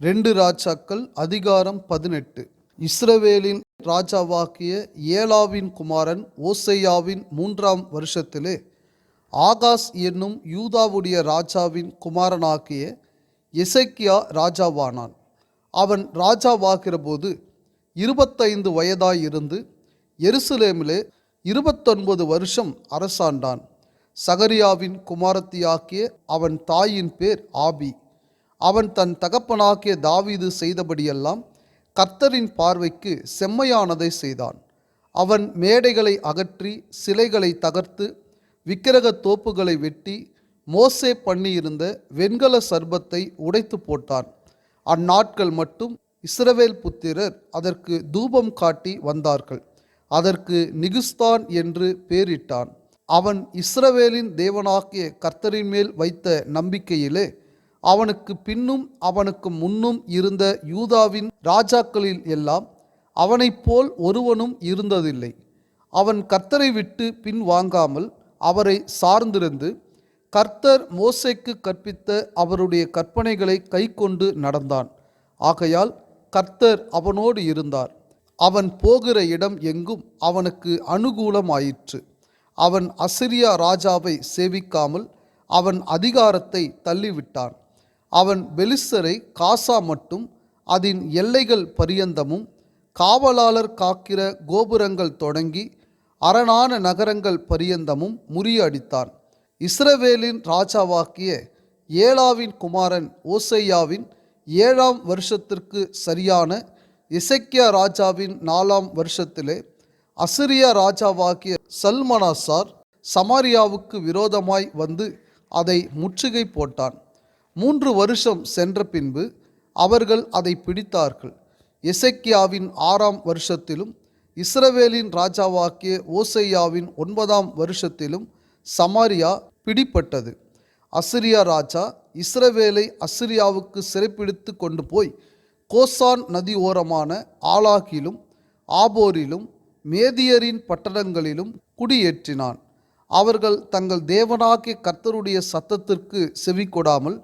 ரெண்டு ராஜாக்கள் அதிகாரம் பதினெட்டு. இஸ்ரவேலின் ராஜாவாகிய ஏலாவின் குமாரன் ஓசையாவின் மூன்றாம் வருஷத்திலே ஆகாஸ் என்னும் யூதாவுடைய ராஜாவின் குமாரனாகிய எசக்கியா ராஜாவானான். அவன் ராஜாவாகிறபோது இருபத்தைந்து வயதாயிருந்து எருசலேமிலே இருபத்தொன்பது வருஷம் அரசாண்டான். சகரியாவின் குமாரத்தியாக்கிய அவன் தாயின் பேர் ஆபி. அவன் தன் தகப்பனாகிய தாவீது செய்தபடியெல்லாம் கர்த்தரின் பார்வைக்கு செம்மையானதை செய்தான். அவன் மேடைகளை அகற்றி சிலைகளை தகர்த்து விக்கிரக தோப்புகளை வெட்டி மோசே பண்ணியிருந்த வெண்கல சர்பத்தை உடைத்து போட்டான். அந்நாட்கள் மட்டும் இஸ்ரவேல் புத்திரர் அதற்கு தூபம் காட்டி வந்தார்கள். அதற்கு நிகுஸ்தான் என்று பேரிட்டான். அவன் இஸ்ரவேலின் தேவனாகிய கர்த்தரின் மேல் வைத்த நம்பிக்கையிலே அவனுக்கு பின்னும் அவனுக்கு முன்னும் இருந்த யூதாவின் ராஜாக்களில் எல்லாம் அவனைப் போல் ஒருவனும் இருந்ததில்லை. அவன் கர்த்தரை விட்டு பின் வாங்காமல் அவரை சார்ந்திருந்து கர்த்தர் மோசைக்கு கற்பித்த அவருடைய கற்பனைகளை கைக்கொண்டு நடந்தான். ஆகையால் கர்த்தர் அவனோடு இருந்தார். அவன் போகிற இடம் எங்கும் அவனுக்கு அனுகூலமாயிற்று. அவன் அசிரியா ராஜாவை சேவிக்காமல் அவன் அதிகாரத்தை தள்ளிவிட்டான். அவன் பெலிஸ்தரை காசா மட்டும் அதன் எல்லைகள் பரியந்தமும் காவலாளர் காக்கிற கோபுரங்கள் தொடங்கி அரணான நகரங்கள் பரியந்தமும் முறியடித்தான். இஸ்ரவேலின் ராஜாவாக்கிய ஏழாவின் குமாரன் ஓசையாவின் ஏழாம் வருஷத்திற்கு சரியான இசைக்கியா ராஜாவின் நாலாம் வருஷத்திலே அசிரியா ராஜாவாகிய சல்மனாசார் சமாரியாவுக்கு விரோதமாய் வந்து அதை முற்றுகை போட்டான். மூன்று வருஷம் சென்ற பின்பு அவர்கள் அதை பிடித்தார்கள். எசக்கியாவின் ஆறாம் வருஷத்திலும் இஸ்ரவேலின் ராஜாவாக்கிய ஓசையாவின் ஒன்பதாம் வருஷத்திலும் சமாரியா பிடிப்பட்டது. அசிரியா ராஜா இஸ்ரவேலை அசிரியாவுக்கு சிறைப்பிடித்து கொண்டு போய் கோசான் நதி ஓரமான ஆலாகிலும் ஆபோரிலும் மேதியரின் பட்டணங்களிலும் குடியேற்றினான். அவர்கள் தங்கள் தேவனாகிய கர்த்தருடைய சத்தத்திற்கு செவிக்கொடாமல்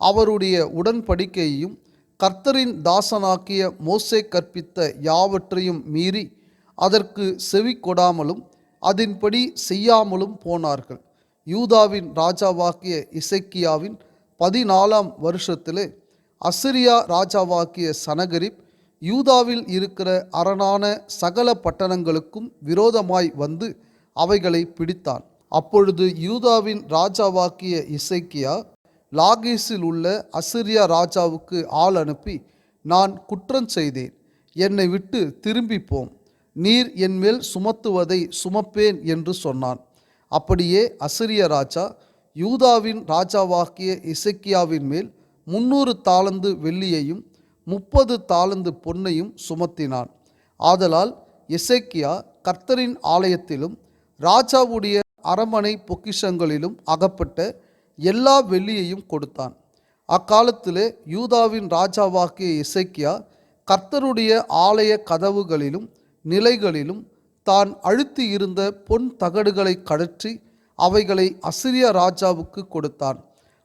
அவருடைய உடன்படிக்கையையும் கர்த்தரின் தாசனாக்கிய மோசே கற்பித்த யாவற்றையும் மீறி அதற்கு செவி கொடாமலும் அதன்படி செய்யாமலும் போனார்கள். யூதாவின் ராஜாவாக்கிய இசைக்கியாவின் பதினாலாம் வருஷத்திலே அசிரியா ராஜாவாக்கிய சனகரிப் யூதாவில் இருக்கிற அரணான சகல பட்டணங்களுக்கும் விரோதமாய் வந்து அவைகளை பிடித்தான். அப்பொழுது யூதாவின் ராஜாவாக்கிய இசைக்கியா லாகீஸில் உள்ள அசிரியா ராஜாவுக்கு ஆள் அனுப்பி நான் குற்றம் செய்தேன். என்னை விட்டு திரும்பிப்போம். நீர் என்மேல் சுமத்துவதை சுமப்பேன் என்று சொன்னான். அப்படியே அசிரிய ராஜா யூதாவின் ராஜாவாகிய இசைக்கியாவின் மேல் முன்னூறு தாளந்து வெள்ளியையும் முப்பது தாளந்து பொன்னையும் சுமத்தினான். ஆதலால் இசைக்கியா கர்த்தரின் ஆலயத்திலும் ராஜாவுடைய அரமனை பொக்கிஷங்களிலும் அகப்பட்ட எல்லா வெள்ளியையும் கொடுத்தான். அக்காலத்திலே யூதாவின் ராஜாவாகிய இசைக்கியா கர்த்தருடைய ஆலய கதவுகளிலும் நிலைகளிலும் தான் அழுத்தி இருந்த பொன் தகடுகளை கழற்றி அவைகளை அசிரிய ராஜாவுக்கு கொடுத்தான்.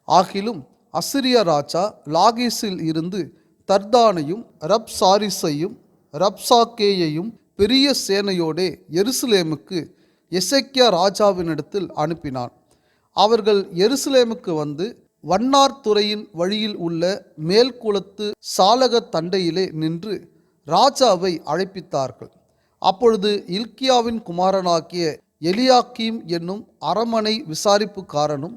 ஆகிலும் அசிரிய ராஜா லாகீஸில் இருந்து தர்தானையும் ரப்சாரிஸையும் ரப்சாக்கேயையும் பெரிய சேனையோடே எருசலேமுக்கு எசேக்கியா ராஜாவினிடத்தில் அனுப்பினான். அவர்கள் எருசலேமுக்கு வந்து வண்ணார்துறையின் வழியில் உள்ள மேல்குளத்து சாலக தண்டையிலே நின்று ராஜாவை அழைப்பித்தார்கள். அப்பொழுது இல்கியாவின் குமாரனாகிய எலியாக்கீம் என்னும் அரமனை விசாரிப்புக்காரனும்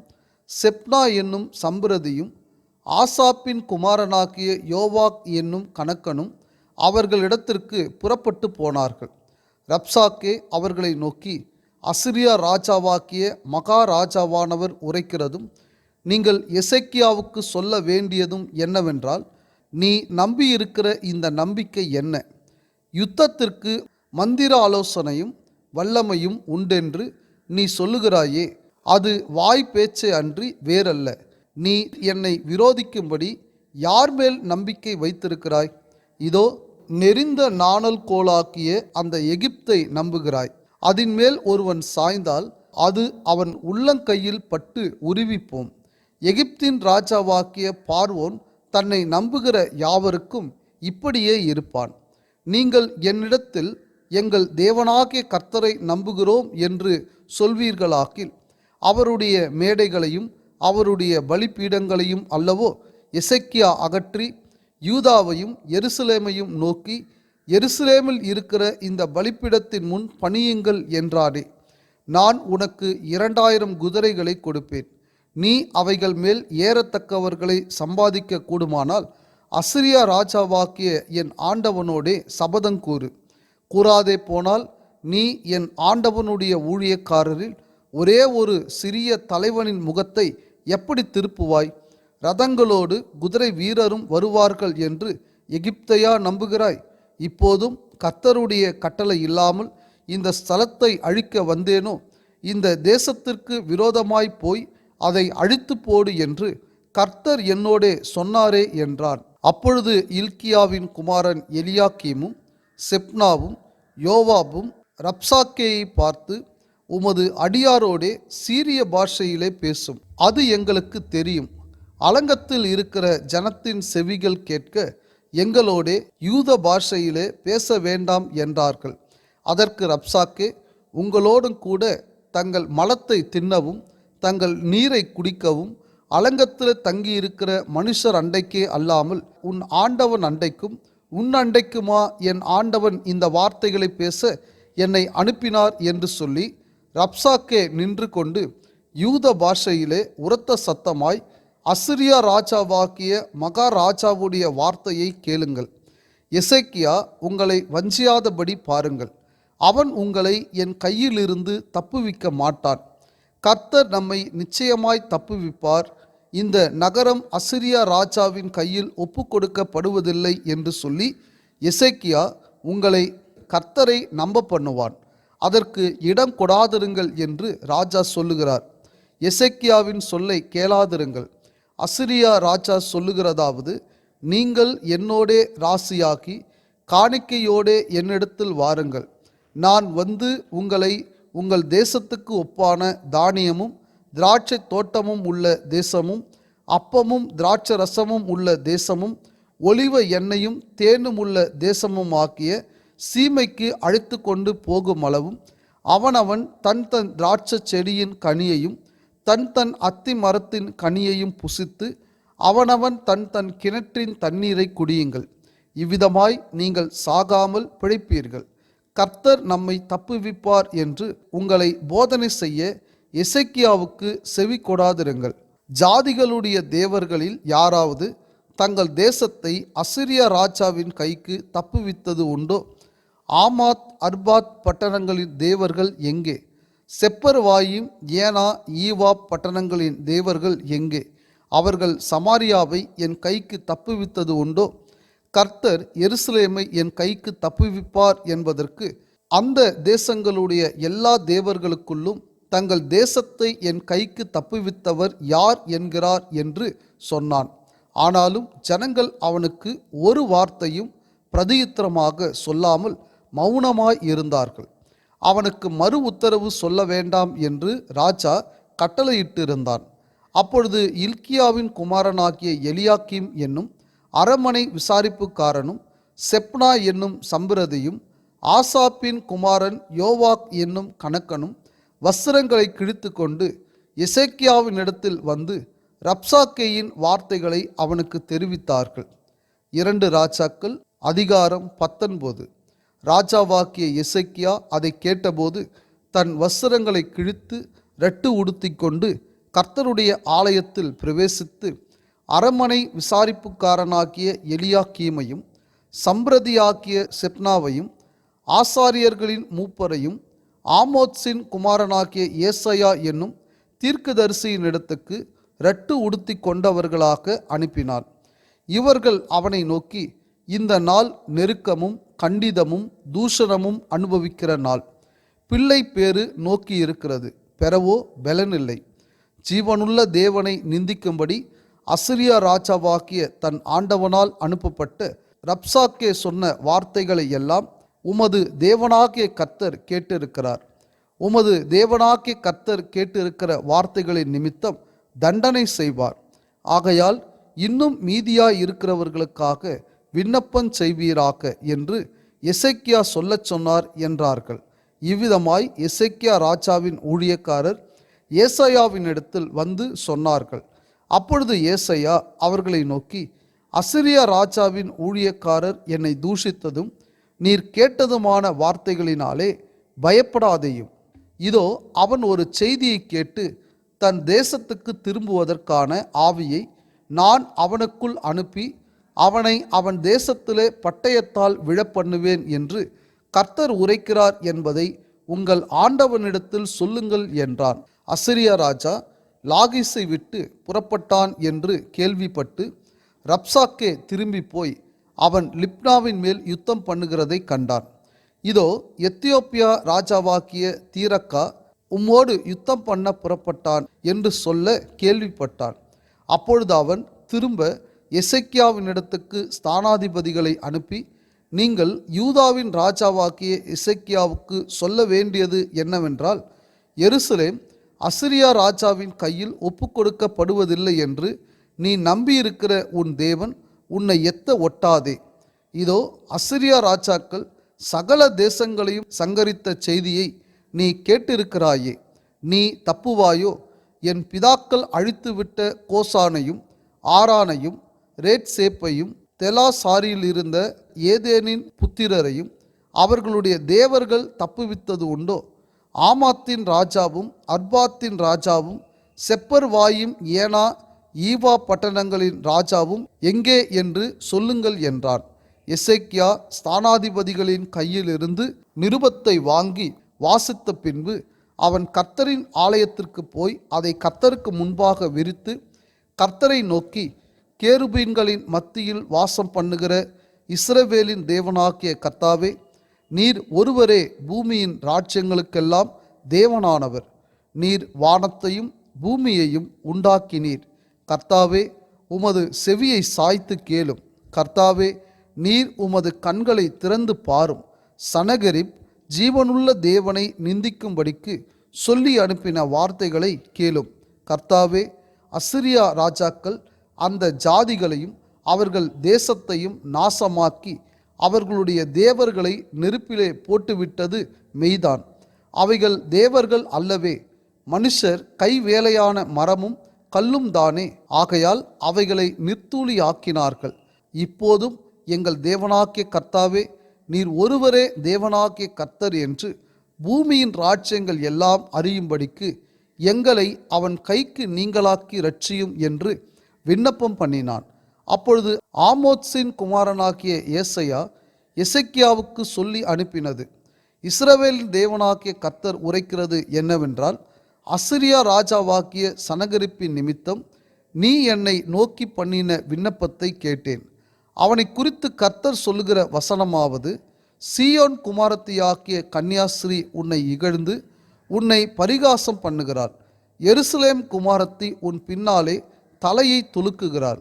செப்னா என்னும் சம்பிரதியும் ஆசாப்பின் குமாரனாகிய யோவாக் என்னும் கணக்கனும் அவர்களிடத்திற்கு புறப்பட்டு போனார்கள். ரப்சாக்கே அவர்களை நோக்கி அசிரியா ராஜாவாக்கிய மகாராஜாவானவர் உரைக்கிறதும் நீங்கள் எசைக்கியாவுக்கு சொல்ல வேண்டியதும் என்னவென்றால் நீ நம்பியிருக்கிற இந்த நம்பிக்கை என்ன? யுத்தத்திற்கு மந்திர ஆலோசனையும் வல்லமையும் உண்டென்று நீ சொல்லுகிறாயே அது வாய் பேச்சை அன்றி வேறல்ல. நீ என்னை விரோதிக்கும்படி யார் மேல் நம்பிக்கை வைத்திருக்கிறாய்? இதோ நெறிந்த நாணல் கோலாக்கிய அந்த எகிப்தை நம்புகிறாய். அதின் மேல் ஒருவன் சாய்ந்தால் அது அவன் உள்ளங்கையில் பட்டு உருவிப்போம். எகிப்தின் ராஜாவாக்கிய பார்வோன் தன்னை நம்புகிற யாவருக்கும் இப்படியே இருப்பான். நீங்கள் என்னிடத்தில் எங்கள் தேவனாகிய கர்த்தரை நம்புகிறோம் என்று சொல்வீர்களாக்கில் அவருடைய மேடைகளையும் அவருடைய பலிப்பீடங்களையும் அல்லவோ எசக்கியா அகற்றி யூதாவையும் எருசலேமையும் நோக்கி எருசலேமில் இருக்கிற இந்த பலிப்பிடத்தின் முன் பணியுங்கள் என்றாரே நான் உனக்கு இரண்டாயிரம் குதிரைகளை கொடுப்பேன். நீ அவைகள் மேல் ஏறத்தக்கவர்களை சம்பாதிக்க கூடுமானால் அசிரியா ராஜாவாக்கிய என் ஆண்டவனோடே சபதம் கூறு. கூறாதே போனால் நீ என் ஆண்டவனுடைய ஊழியக்காரரில் ஒரே ஒரு சிறிய தலைவனின் முகத்தை எப்படி திருப்புவாய்? ரதங்களோடு குதிரை வீரரும் வருவார்கள் என்று எகிப்தையா நம்புகிறாய்? இப்போதும் கர்த்தருடைய கட்டளை இல்லாமல் இந்த ஸ்தலத்தை அழிக்க வந்தேனோ? இந்த தேசத்திற்கு விரோதமாய் போய் அதை அழித்து போடு என்று கர்த்தர் என்னோடே சொன்னாரே என்றான். அப்பொழுது இல்கியாவின் குமாரன் எலியாக்கீமும் செப்னாவும் யோவாபும் ரப்சாக்கேயை பார்த்து உமது அடியாரோடே சீரிய பாஷையிலே பேசும். அது எங்களுக்கு தெரியும். அலங்கத்தில் இருக்கிற ஜனத்தின் செவிகள் கேட்க எங்களோடே யூத பாஷையிலே பேச வேண்டாம் என்றார்கள். அதற்கு ரப்சாக்கே உங்களோடும் கூட தங்கள் மலத்தை தின்னவும் தங்கள் நீரை குடிக்கவும் அலங்கத்தில் தங்கியிருக்கிற மனுஷர் அண்டைக்கே அல்லாமல் உன் ஆண்டவன் அண்டைக்கும் உன் அண்டைக்குமா? என் ஆண்டவன் இந்த வார்த்தைகளை பேச என்னை அனுப்பினார் என்று சொல்லி ரப்சாக்கே நின்று கொண்டு யூத பாஷையிலே உரத்த சத்தமாய் அசிரியா ராஜாவாக்கிய மகாராஜாவுடைய வார்த்தையை கேளுங்கள். எசைக்கியா உங்களை வஞ்சியாதபடி பாருங்கள். அவன் உங்களை என் கையிலிருந்து தப்புவிக்க மாட்டான். கர்த்தர் நம்மை நிச்சயமாய் தப்புவிப்பார். இந்த நகரம் அசிரியா ராஜாவின் கையில் ஒப்பு கொடுக்கப்படுவதில்லை என்று சொல்லி எசைக்கியா உங்களை கர்த்தரை நம்ப பண்ணுவான் அதற்கு இடம் கொடாதிருங்கள் என்று ராஜா சொல்லுகிறார். எசைக்கியாவின் சொல்லை கேளாதிருங்கள். அசிரியா ராஜா சொல்லுகிறதாவது நீங்கள் என்னோடே ராசியாகி காணிக்கையோடே என்னிடத்தில் வாருங்கள். நான் வந்து உங்களை உங்கள் தேசத்துக்கு ஒப்பான தானியமும் திராட்சை தோட்டமும் உள்ள தேசமும் அப்பமும் திராட்சை ரசமும் உள்ள தேசமும் ஒளிவ எண்ணெயும் தேனும் உள்ள தேசமும் ஆக்கிய சீமைக்கு அழைத்து கொண்டு போகும் அளவும் அவனவன் தன் தன் திராட்சை செடியின் கனியையும் தன் தன் அத்தி மரத்தின் கனியையும் புசித்து அவனவன் தன் தன் கிணற்றின் தண்ணீரை குடியுங்கள். இவ்விதமாய் நீங்கள் சாகாமல் பிழைப்பீர்கள். கர்த்தர் நம்மை தப்புவிப்பார் என்று உங்களை போதனை செய்ய இசைக்கியாவுக்கு செவி கொடாதிருங்கள். ஜாதிகளுடைய தேவர்களில் யாராவது தங்கள் தேசத்தை அசிரிய ராஜாவின் கைக்கு தப்புவித்தது உண்டோ? ஆமாத் அர்பாத் பட்டணங்களின் தேவர்கள் எங்கே? செப்பர்வாயும் ஏனா ஈவா பட்டணங்களின் தேவர்கள் எங்கே? அவர்கள் சமாரியாவை என் கைக்கு தப்புவித்தது உண்டோ? கர்த்தர் எருசலேமை என் கைக்கு தப்புவிப்பார் என்பதற்கு அந்த தேசங்களுடைய எல்லா தேவர்களுக்குள்ளும் தங்கள் தேசத்தை என் கைக்கு தப்புவித்தவர் யார் என்கிறார் என்று சொன்னான். ஆனாலும் ஜனங்கள் அவனுக்கு ஒரு வார்த்தையும் பிரதியுத்தரமாக சொல்லாமல் மௌனமாய் இருந்தார்கள். அவனுக்கு மறு உத்தரவு சொல்ல வேண்டாம் என்று ராஜா கட்டளையிட்டிருந்தான். அப்பொழுது இல்கியாவின் குமாரனாகிய எலியாக்கிம் என்னும் அரமனை விசாரிப்புக்காரனும் செப்னா என்னும் சம்பிரதியும் ஆசாப்பின் குமாரன் யோவாக் என்னும் கணக்கனும் வஸ்திரங்களை கிழித்து கொண்டு எசேக்கியாவினிடத்தில் வந்து ரப்சாக்கேயின் வார்த்தைகளை அவனுக்கு தெரிவித்தார்கள். இரண்டு ராஜாக்கள் அதிகாரம் பத்தொன்பது. ராஜாவாக்கிய இசைக்கியா அதை கேட்டபோது தன் வஸ்திரங்களை கிழித்து ரெட்டு உடுத்தி கொண்டு கர்த்தருடைய ஆலயத்தில் பிரவேசித்து அரமனை விசாரிப்புக்காரனாகிய எலியாக்கீமையும் சம்பிரதியாக்கிய செப்னாவையும் ஆசாரியர்களின் மூப்பரையும் ஆமோத்ஸின் குமாரனாகிய ஏசையா என்னும் தீர்க்கதரிசியினிடத்துக்கு ரெட்டு உடுத்தி கொண்டவர்களாக அனுப்பினான். இவர்கள் அவனை நோக்கி இந்த நாள் நெருக்கமும் கண்டிதமும் தூஷணமும் அனுபவிக்கிற நாள். பிள்ளை பேறு நோக்கி இருக்கிறது. பெறவோ பலனில்லை. ஜீவனுள்ள தேவனை நிந்திக்கும்படி அசிரியா ராஜாவாக்கிய தன் ஆண்டவனால் அனுப்பப்பட்டு ரப்சாக்கே சொன்ன வார்த்தைகளை எல்லாம் உமது தேவனாகிய கர்த்தர் கேட்டிருக்கிறார். உமது தேவனாகிய கர்த்தர் கேட்டிருக்கிற வார்த்தைகளின் நிமித்தம் தண்டனை செய்வார். ஆகையால் இன்னும் மீதியாய் இருக்கிறவர்களுக்காக விண்ணப்பம் செய்வீராக என்று எசைக்கியா சொல்லச் சொன்னார் என்றார்கள். இவ்விதமாய் எசைக்கியா ராஜாவின் ஊழியக்காரர் ஏசாயாவினிடத்தில் வந்து சொன்னார்கள். அப்பொழுது ஏசையா அவர்களை நோக்கி அசிரியா ராஜாவின் ஊழியக்காரர் என்னை தூஷித்ததும் நீர் கேட்டதுமான வார்த்தைகளினாலே பயப்படாதேயும். இதோ அவன் ஒரு செய்தியை கேட்டு தன் தேசத்துக்கு திரும்புவதற்கான ஆவியை நான் அவனுக்குள் அனுப்பி அவனை அவன் தேசத்திலே பட்டயத்தால் விழப்பண்ணுவேன் என்று கர்த்தர் உரைக்கிறார் என்பதை உங்கள் ஆண்டவனிடத்தில் சொல்லுங்கள் என்றான். அசிரியா ராஜா லாகிஸை விட்டு புறப்பட்டான் என்று கேள்விப்பட்டு ரப்சாக்கே திரும்பி போய் அவன் லிப்னாவின் மேல் யுத்தம் பண்ணுகிறதை கண்டான். இதோ எத்தியோப்பியா ராஜாவாக்கிய தீரக்கா உம்மோடு யுத்தம் பண்ண புறப்பட்டான் என்று சொல்ல கேள்விப்பட்டான். அப்பொழுது அவன் திரும்ப எசெக்கியாவினிடத்துக்கு ஸ்தானாதிபதிகளை அனுப்பி நீங்கள் யூதாவின் ராஜாவாக்கிய எசெக்கியாவுக்கு சொல்ல வேண்டியது என்னவென்றால் எருசலேம் அசிரியா ராஜாவின் கையில் ஒப்புக்கொடுக்கப்படுவதில்லை என்று நீ நம்பியிருக்கிற உன் தேவன் உன்னை எத்த ஒட்டாதே. இதோ அசிரியா ராஜாக்கள் சகல தேசங்களையும் சங்கரித்த செய்தியை நீ கேட்டிருக்கிறாயே. நீ தப்புவாயோ? என் பிதாக்கள் அழித்துவிட்ட கோசானையும் ஆரானையும் ரேட் சேப்பையும் தெலாசாரியில் இருந்த ஏதேனின் புத்திரரையும் அவர்களுடைய தேவர்கள் தப்புவித்தது உண்டோ? ஆமாத்தின் ராஜாவும் அர்பாத்தின் ராஜாவும் செப்பர்வாயும் ஏனா ஈவா பட்டணங்களின் ராஜாவும் எங்கே என்று சொல்லுங்கள் என்றான். எசைக்கியா ஸ்தானாதிபதிகளின் கையிலிருந்து நிருபத்தை வாங்கி வாசித்த பின்பு அவன் கர்த்தரின் ஆலயத்திற்கு போய் அதை கர்த்தருக்கு முன்பாக விரித்து கர்த்தரை நோக்கி கேருபீன்களின் மத்தியில் வாசம் பண்ணுகிற இஸ்ரவேலின் தேவனாகிய கர்த்தாவே நீர் ஒருவரே பூமியின் ராஜ்யங்களுக்கெல்லாம் தேவனானவர். நீர் வானத்தையும் பூமியையும் உண்டாக்கினீர். கர்த்தாவே உமது செவியை சாய்த்து கேளும். கர்த்தாவே நீர் உமது கண்களை திறந்து பாரும். சனகரிப் ஜீவனுள்ள தேவனை நிந்திக்கும்படிக்கு சொல்லி அனுப்பின வார்த்தைகளை கேளும். கர்த்தாவே அசிரியா ராஜாக்கள் அந்த ஜாதிகளையும் அவர்கள் தேசத்தையும் நாசமாக்கி அவர்களுடைய தேவர்களை நெருப்பிலே போட்டுவிட்டது மெய்தான். அவைகள் தேவர்கள் அல்லவே. மனுஷர் கைவேலையான மரமும் கல்லும் தானே. ஆகையால் அவைகளை நிர்த்தூளியாக்கினார்கள் இப்போதும் எங்கள் தேவனாக்கிய கர்த்தாவே நீர் ஒருவரே தேவனாக்கிய கர்த்தர் என்று பூமியின் ராஜ்யங்கள் எல்லாம் அறியும்படிக்கு எங்களை அவன் கைக்கு நீங்களாக்கி ரட்சியும் என்று விண்ணப்பம் பண்ணினான். அப்பொழுது ஆமோத்ஸின் குமாரனாகிய ஏசையா எசெக்கியாவுக்கு சொல்லி அனுப்பினது இஸ்ரவேலின் தேவனாகிய கர்த்தர் உரைக்கிறது என்னவென்றால் அசிரியா ராஜாவாக்கிய சனகரிப்பின் நிமித்தம் நீ என்னை நோக்கி பண்ணின விண்ணப்பத்தை கேட்டேன். அவனை குறித்து கர்த்தர் சொல்லுகிற வசனமாவது சீயோன் குமாரத்தியாக்கிய கன்னியாஸ்ரீ உன்னை இகழ்ந்து உன்னை பரிகாசம் பண்ணுகிறாள் எருசலேம் குமாரத்தி உன் பின்னாலே தலையை துலுக்குகிறார்.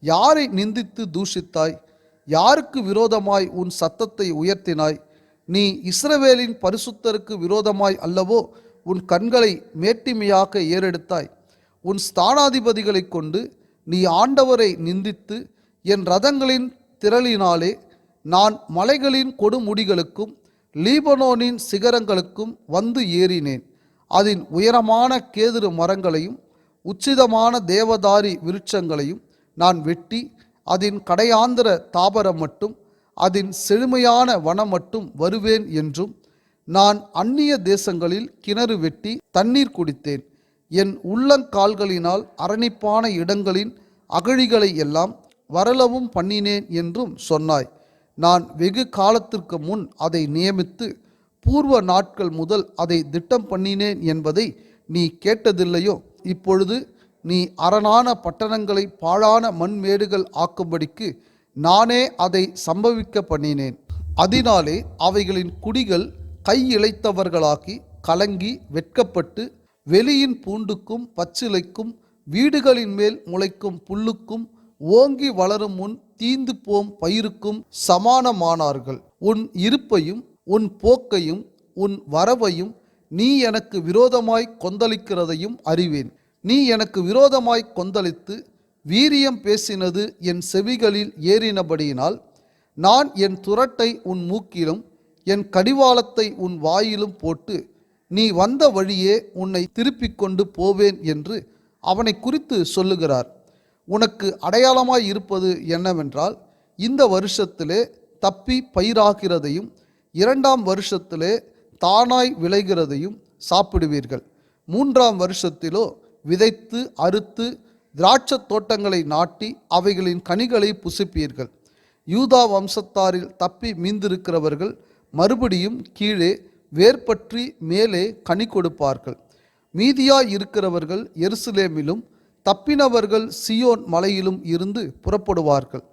யாரை நிந்தித்து தூஷித்தாய்? யாருக்கு விரோதமாய் உன் சத்தத்தை உயர்த்தினாய்? நீ இஸ்ரவேலின் பரிசுத்தருக்கு விரோதமாய் அல்லவோ உன் கண்களை மேட்டிமையாக ஏறெடுத்தாய். உன் ஸ்தானாதிபதிகளைக் கொண்டு நீ ஆண்டவரை நிந்தித்து என் ரதங்களின் திரளினாலே நான் மலைகளின் கொடுமுடிகளுக்கும் லீபனோனின் சிகரங்களுக்கும் வந்து ஏறினேன். அதன் உயரமான கேதுரு மரங்களையும் உச்சிதமான தேவதாரி விருட்சங்களையும் நான் வெட்டி அதன் கடையாந்திர தாபரம் மட்டும் அதன் செழுமையான வனம் மட்டும் வருவேன் என்றும் நான் அந்நிய தேசங்களில் கிணறு வெட்டி தண்ணீர் குடித்தேன். என் உள்ளங்கால்களினால் அரணிப்பான இடங்களின் அகழிகளை எல்லாம் வரலவும் பண்ணினேன் என்றும் சொன்னாய். நான் வெகு காலத்திற்கு முன் அதை நியமித்து பூர்வ நாட்கள் முதல் அதை திட்டம் பண்ணினேன் என்பதை நீ கேட்டதில்லையோ? இப்பொழுது நீ அரணான பட்டணங்களை பாழான மண்மேடுகள் ஆக்கும்படிக்கு நானே அதை சம்பவிக்க பண்ணினேன். அதனாலே அவைகளின் குடிகள் கை கலங்கி வெட்கப்பட்டு வெளியின் பூண்டுக்கும் பச்சிலைக்கும் வீடுகளின் மேல் முளைக்கும் புல்லுக்கும் ஓங்கி வளரும் முன் தீந்து போம் பயிருக்கும் சமானமானார்கள். உன் இருப்பையும் உன் போக்கையும் உன் வரவையும் நீ எனக்கு விரோதமாய் கொந்தளிக்கிறதையும் அறிவேன். நீ எனக்கு விரோதமாய் கொந்தளித்து வீரியம் பேசினது என் செவிகளில் ஏறினபடியினால் நான் என் துரட்டை உன் மூக்கிலும் என் கடிவாளத்தை உன் வாயிலும் போட்டு நீ வந்த வழியே உன்னை திருப்பிக் கொண்டு போவேன் என்று அவனை குறித்து சொல்லுகிறார். உனக்கு அடையாளமாய் இருப்பது என்னவென்றால் இந்த வருஷத்திலே தப்பி பயிராகிறதையும் இரண்டாம் வருஷத்திலே தானாய் விளைகிறதையும் சாப்பிடுவீர்கள். மூன்றாம் வருஷத்திலோ விதைத்து அறுத்து திராட்சத் தோட்டங்களை நாட்டி அவைகளின் கனிகளை புசிப்பீர்கள். யூதா வம்சத்தாரில் தப்பி மீந்திருக்கிறவர்கள் மறுபடியும் கீழே வேர்பற்றி மேலே கனி கொடுப்பார்கள். மீதியாய் இருக்கிறவர்கள் எருசலேமிலும் தப்பினவர்கள் சியோன் மலையிலும் இருந்து புறப்படுவார்கள்.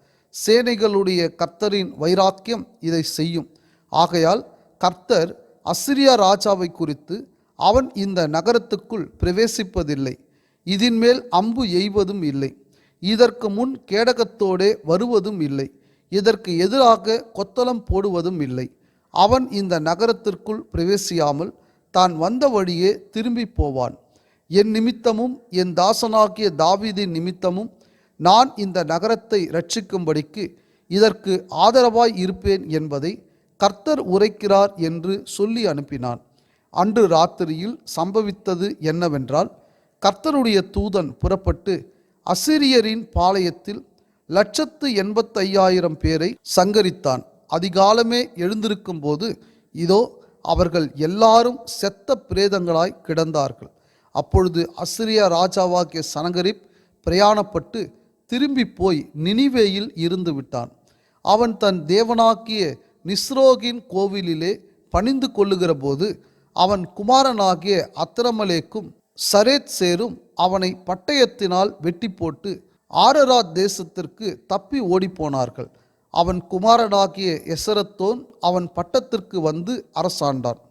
சேனைகளுடைய கர்த்தரின் வைராக்கியம் இதை செய்யும். ஆகையால் கர்த்தர் அசிரியா ராஜாவை குறித்து அவன் இந்த நகரத்துக்குள் பிரவேசிப்பதில்லை. இதின் மேல் அம்பு எய்வதும் இல்லை. இதற்கு முன் கேடகத்தோடே வருவதும் இல்லை. இதற்கு எதிராக கொத்தளம் போடுவதும் இல்லை. அவன் இந்த நகரத்திற்குள் பிரவேசியாமல் தான் வந்த வழியே திரும்பி போவான். என் நிமித்தமும் என் தாசனாகிய தாவீதின் நிமித்தமும் நான் இந்த நகரத்தை ரட்சிக்கும்படிக்கு இதற்கு ஆதரவாய் இருப்பேன் என்பதை கர்த்தர் உரைக்கிறார் என்று சொல்லி அனுப்பினான். அன்று ராத்திரியில் சம்பவித்தது என்னவென்றால் கர்த்தருடைய தூதன் புறப்பட்டு அசிரியரின் பாளையத்தில் லட்சத்து எண்பத்தையாயிரம் பேரை சங்கரித்தான். அதிகாலமே எழுந்திருக்கும் போது இதோ அவர்கள் எல்லாரும் செத்த பிரேதங்களாய் கிடந்தார்கள். அப்பொழுது அசிரியா ராஜாவாகிய சனகரிப் பிரயாணப்பட்டு திரும்பி போய் நினிவேயில் இருந்து விட்டான். அவன் தன் தேவனாக்கிய நிஸ்ரோகின் கோவிலிலே பணிந்து கொள்ளுகிற போது அவன் குமாரனாகிய அத்திரமலேக்கும் சரேத் சேரும் அவனை பட்டயத்தினால் வெட்டி போட்டு ஆரராத் தேசத்திற்கு தப்பி ஓடிப்போனார்கள். அவன் குமாரனாகிய எசரத்தோன் அவன் பட்டத்திற்கு வந்து அரசாண்டான்.